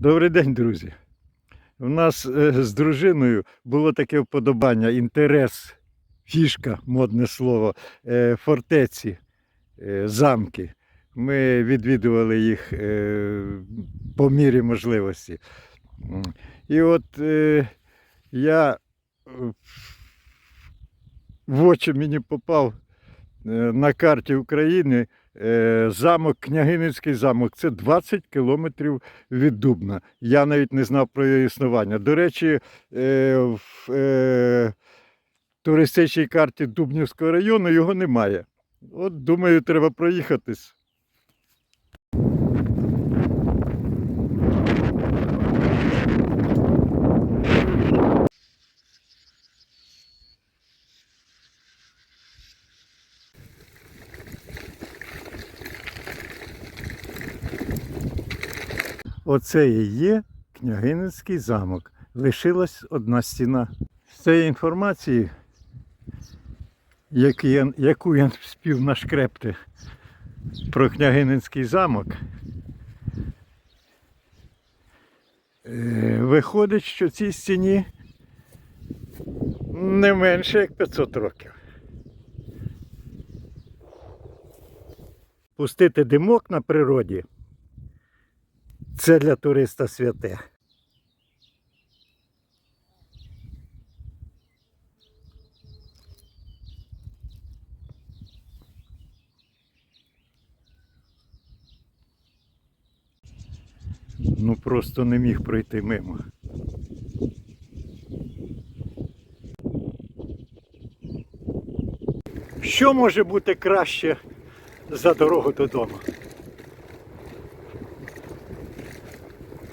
Добрий день, друзі. У нас е, з дружиною було таке вподобання, інтерес, фішка, модне слово, е, фортеці, е, замки. Ми відвідували їх по мірі можливості. І от я в очі мені попав на карті України замок, Княгининський замок. Це 20 кілометрів від Дубна. Я навіть не знав про його існування. До речі, е, в е, туристичній карті Дубнівського району його немає. От думаю, треба проїхатись. Оце і є Княгининський замок. Лишилась одна стіна. З цієї інформації, яку я, спів нашкрепти про Княгининський замок, е, виходить, що цій стіні не менше як 500 років. Пустити димок на природі це для туриста святе. Ну просто не міг пройти мимо. Що може бути краще за дорогу додому?